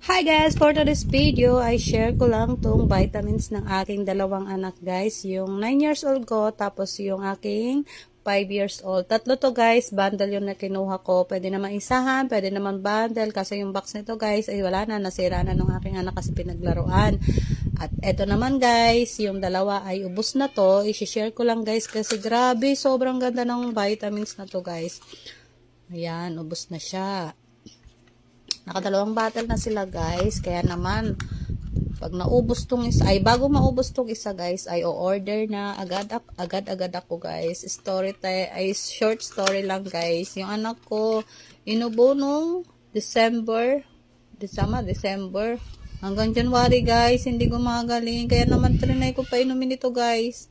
Hi guys! For today's video, I share ko lang tong vitamins ng aking dalawang anak guys. Yung 9 years old ko, tapos yung aking 5 years old. Tatlo to guys, bundle yung na kinuha ko. Pwede naman isahan, pwede naman bundle. Kasi yung box nito guys, ay wala na, nasira na nung aking anak kasi pinaglaruan. At eto naman guys, yung dalawa ay ubos na to. I-share ko lang guys kasi grabe, sobrang ganda ng vitamins na to guys. Ayan, ubos na siya. Nakadalawang bottle na sila guys. Kaya naman, pag naubos tong isa, ay bago maubos tong isa guys, ay o-order na agad, agad agad ako guys. Story tayo, ay short story lang guys. Yung anak ko, inubo nung December, December, December, hanggang January guys, hindi gumagaling. Kaya naman trinay ko pa inumin ito guys.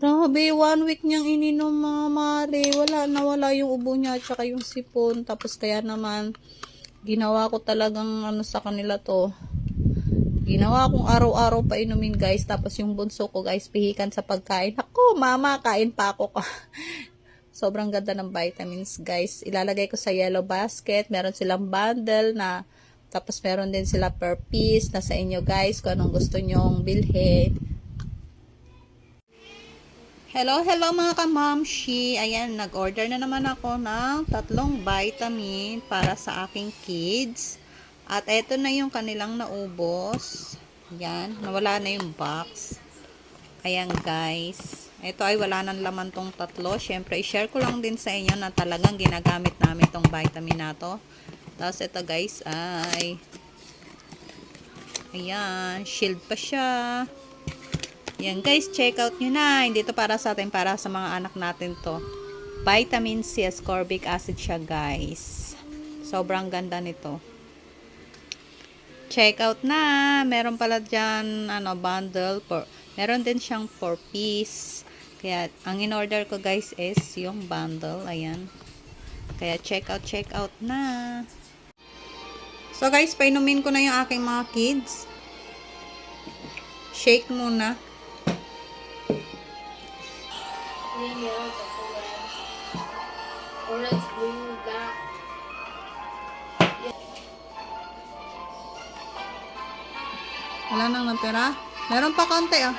Grabe, one week niyang ininom mga mare. Wala na wala yung ubo niya at saka yung sipon. Tapos kaya naman, ginawa ko talagang ano sa kanila to. Ginawa kong araw-araw pa inumin guys. Tapos yung bunso ko guys, pihikan sa pagkain. Ako, mama, kain pa ako. Sobrang ganda ng vitamins guys. Ilalagay ko sa yellow basket. Meron silang bundle na tapos meron din sila per piece na sa inyo guys kung anong gusto nyong bilhin. Hello, hello mga kamamshi. Ayan, nag-order na naman ako ng tatlong vitamin para sa aking kids. At eto na yung kanilang naubos. Ayan, nawala na yung box. Ayan guys. Ito ay wala nang laman tong tatlo. Siyempre, i-share ko lang din sa inyo na talagang ginagamit namin tong vitamin na to. Tapos ito guys ay Ayan, shield pa siya. Yan guys, check out nyo na. Hindi to para sa atin, para sa mga anak natin to. Vitamin C, ascorbic acid siya guys. Sobrang ganda nito. Check out na. Meron pala dyan, ano, bundle. For, meron din siyang 4 piece. Kaya, ang in-order ko guys is yung bundle. Ayan. Kaya, check out, check out na. So guys, painumin ko na yung aking mga kids. Shake muna. Orange, blue, black. Wala nang natira. Meron pa konti ah.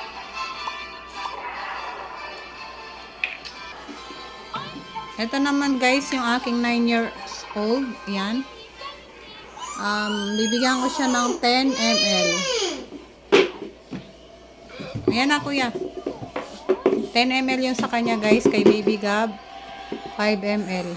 Ito naman guys, yung aking 9 years old. Yan. Um, bibigyan ko siya ng 10 ml. Ayan na kuya. 10 ml yung sa kanya guys, kay Baby Gab. 5 ml.